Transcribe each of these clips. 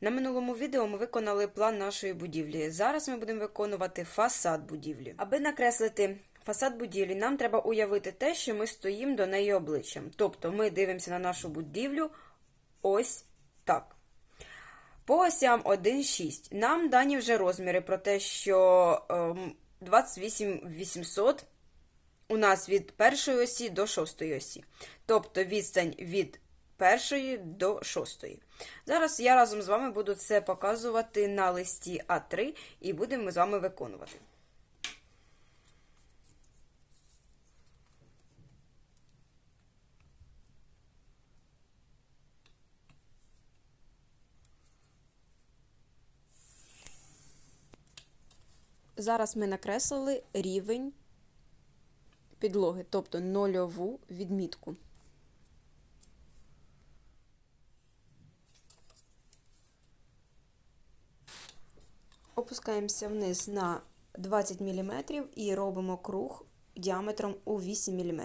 На минулому відео ми виконали план нашої будівлі. Зараз ми будемо виконувати фасад будівлі. Аби накреслити фасад будівлі, нам треба уявити те, що ми стоїмо до неї обличчям. Тобто ми дивимося на нашу будівлю ось так. По осям 1,6. Нам дані вже розміри про те, що ем, 28 800 у нас від першої осі до шостої осі. Тобто відстань від першої до шостої. Зараз я разом з вами буду це показувати на листі А3 і будемо з вами виконувати. Зараз ми накреслили рівень підлоги, тобто нульову відмітку. Опускаємося вниз на 20 мм і робимо круг діаметром у 8 мм.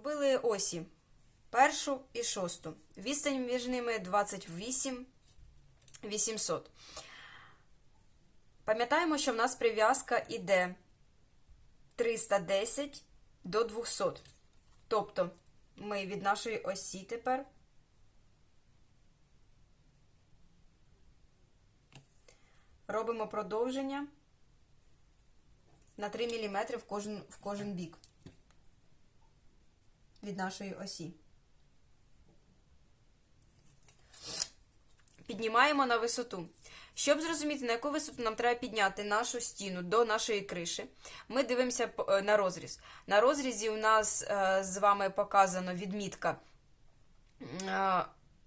Зробили осі першу і шосту. Відстань між ними 28 800. Пам'ятаємо, що в нас прив'язка іде 310 до 200. Тобто ми від нашої осі тепер робимо продовження на 3 мм в кожен, в кожен бік від нашої осі. Піднімаємо на висоту. Щоб зрозуміти, на яку висоту нам треба підняти нашу стіну до нашої криші, ми дивимося на розріз. На розрізі у нас е, з вами показано відмітка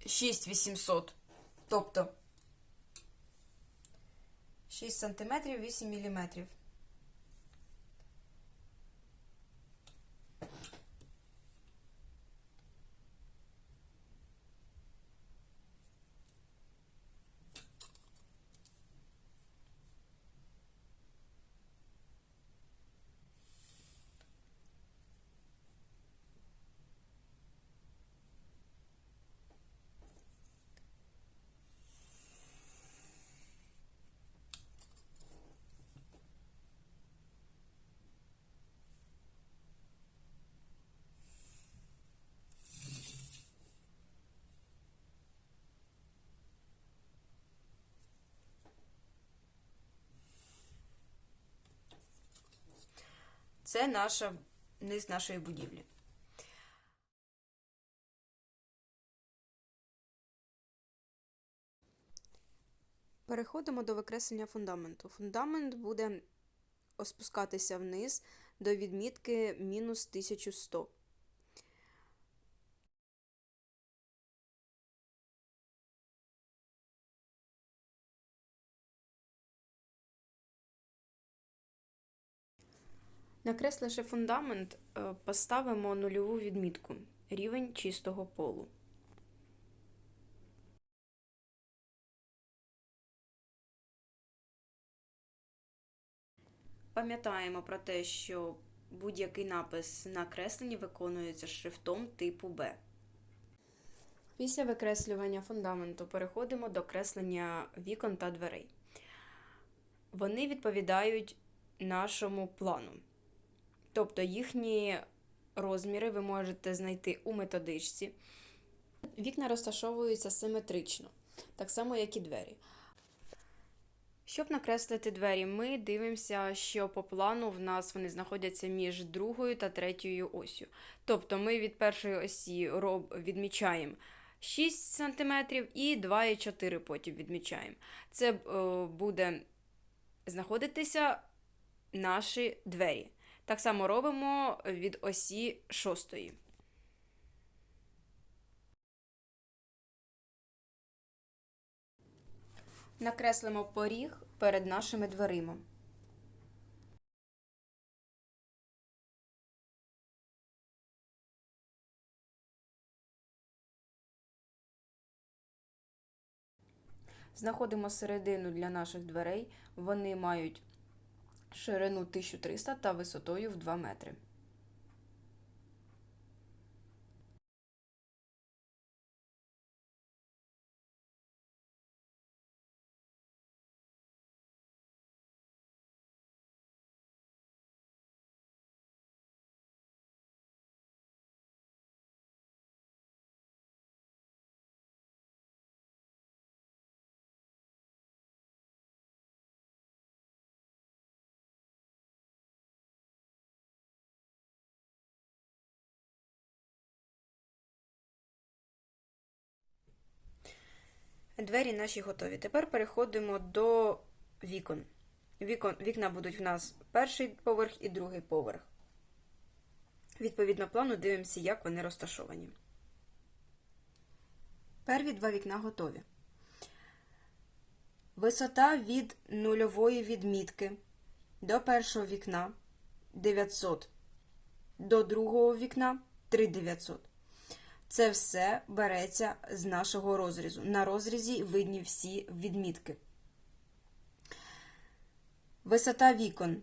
6800, тобто 6 см 8 мм. Це наша низ нашої будівлі. Переходимо до викреслення фундаменту. Фундамент буде спускатися вниз до відмітки мінус 1100. Накресливши фундамент, е, поставимо нульову відмітку рівень чистого полу. Пам'ятаємо про те, що будь-який напис на кресленні виконується шрифтом типу Б. Після викреслювання фундаменту переходимо до креслення вікон та дверей. Вони відповідають нашому плану. Тобто їхні розміри ви можете знайти у методичці. Вікна розташовуються симетрично, так само, як і двері. Щоб накреслити двері, ми дивимося, що по плану в нас вони знаходяться між другою та третьою осю. Тобто ми від першої осі роб... відмічаємо 6 см і 2,4 потім відмічаємо. Це е, буде знаходитися наші двері. Так само робимо від осі шостої. Накреслимо поріг перед нашими дверима. Знаходимо середину для наших дверей. Вони мають ширину 1300 та висотою в 2 метри. Двері наші готові. Тепер переходимо до вікон. Вікон. Вікна будуть в нас перший поверх і другий поверх. Відповідно плану дивимося, як вони розташовані. Перві два вікна готові. Висота від нульової відмітки до першого вікна 900, до другого вікна 3900. Це все береться з нашого розрізу. На розрізі видні всі відмітки. Висота вікон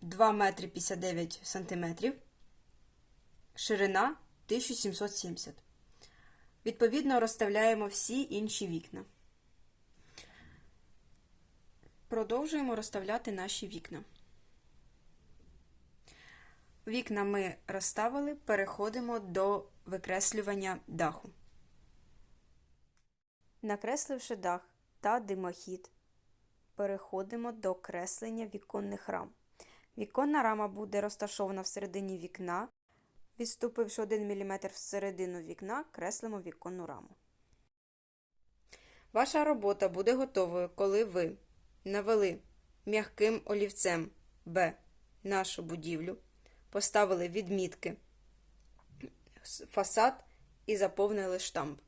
2 метри 59 сантиметрів. Ширина 1770. Відповідно, розставляємо всі інші вікна. Продовжуємо розставляти наші вікна. Вікна ми розставили, переходимо до викреслювання даху. Накресливши дах та димохід, переходимо до креслення віконних рам. Віконна рама буде розташована всередині вікна. Відступивши 1 мм всередину вікна, креслимо віконну раму. Ваша робота буде готовою, коли ви навели м'яким олівцем Б нашу будівлю поставили відмітки, фасад і заповнили штамп.